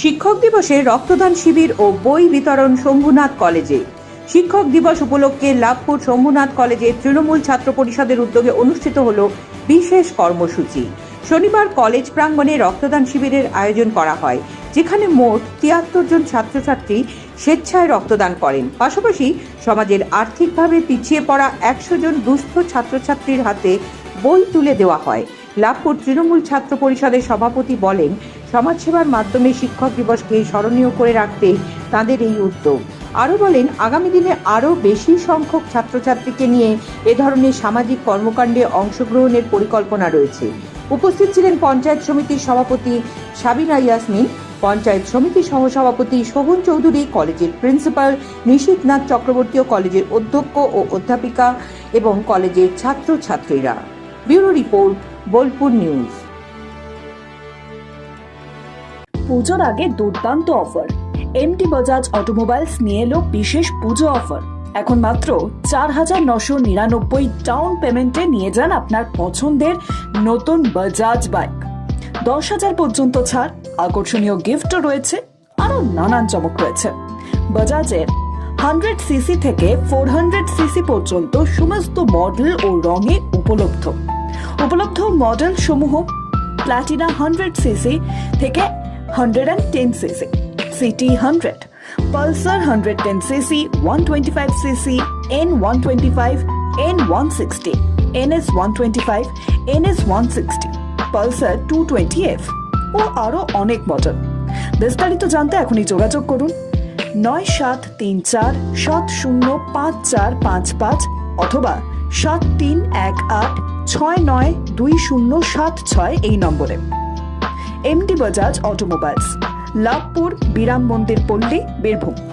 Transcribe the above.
শিক্ষক দিবসে রক্তদান শিবির ও বই বিতরণ শম্ভুনাথ কলেজে। শিক্ষক দিবস উপলক্ষে লাভপুর শম্ভুনাথ কলেজে তৃণমূল ছাত্র পরিষদের উদ্যোগে অনুষ্ঠিত হল বিশেষ কর্মসূচি। শনিবার কলেজ প্রাঙ্গণে রক্তদান শিবিরের আয়োজন করা হয়, যেখানে মোট তিয়াত্তর জন ছাত্রছাত্রী স্বেচ্ছায় রক্তদান করেন। পাশাপাশি সমাজের আর্থিকভাবে পিছিয়ে পড়া একশো জন দুস্থ ছাত্রছাত্রীর হাতে বই তুলে দেওয়া হয়। লাভপুর তৃণমূল ছাত্র পরিষদের সভাপতি বলেন সমাজসেবার মাধ্যমে শিক্ষক দিবসকে স্মরণীয় করে রাখতে তাদের এই উদ্যোগ। আরও বলেন, আগামী দিনে আরও বেশি সংখ্যক ছাত্রছাত্রীকে নিয়ে এ ধরনের সামাজিক কর্মকাণ্ডে অংশগ্রহণের পরিকল্পনা রয়েছে। উপস্থিত ছিলেন পঞ্চায়েত সমিতির সভাপতি সাবিনা ইয়াসমিন, পঞ্চায়েত সমিতির সহসভাপতি শোভন চৌধুরী, কলেজের প্রিন্সিপাল নিশীথনাথ চক্রবর্তী ও কলেজের অধ্যক্ষ ও অধ্যাপিকা এবং কলেজের ছাত্রছাত্রীরা। Bureau report, Bolpur news. পুজোর আগে দুর্দান্ত অফার। এমটি বাজাজ অটোমোবাইলস নিয়ে এলো বিশেষ পুজো অফার। এখন মাত্র চার হাজার নশো নিরানব্বই ডাউন পেমেন্টে নিয়ে যান আপনার পছন্দের নতুন বাজাজ বাইক। দশ হাজার পর্যন্ত ছাড়, আকর্ষণীয় গিফটও রয়েছে, আরও নানান চমক রয়েছে। বাজাজের হান্ড্রেড সিসি থেকে ফোর হান্ড্রেড সিসি পর্যন্ত সমস্ত মডেল ও রঙে উপলব্ধ। উপলব্ধ মডেল সমূহ প্লাটিনা হান্ড্রেড সিসি থেকে hundred and ten CC CT hundred Pulsar hundred ten CC one twenty five CC N one twenty five N one sixty N S one twenty five N one sixty Pulsar two twenty F ও আরও অনেক model বিস্তারিত জানতে এখনই যোগাযোগ করুন নয় সাত তিন চার সাত শূন্য পাঁচ চার পাঁচ পাঁচ অথবা সাত তিন এক আট ছয় নয় দুই শূন্য সাত ছয় এই নম্বরে। এমডি বাজাজ অটোমোবাইলস লাভপুর বিরাম মন্দির পল্লী বীরভূম।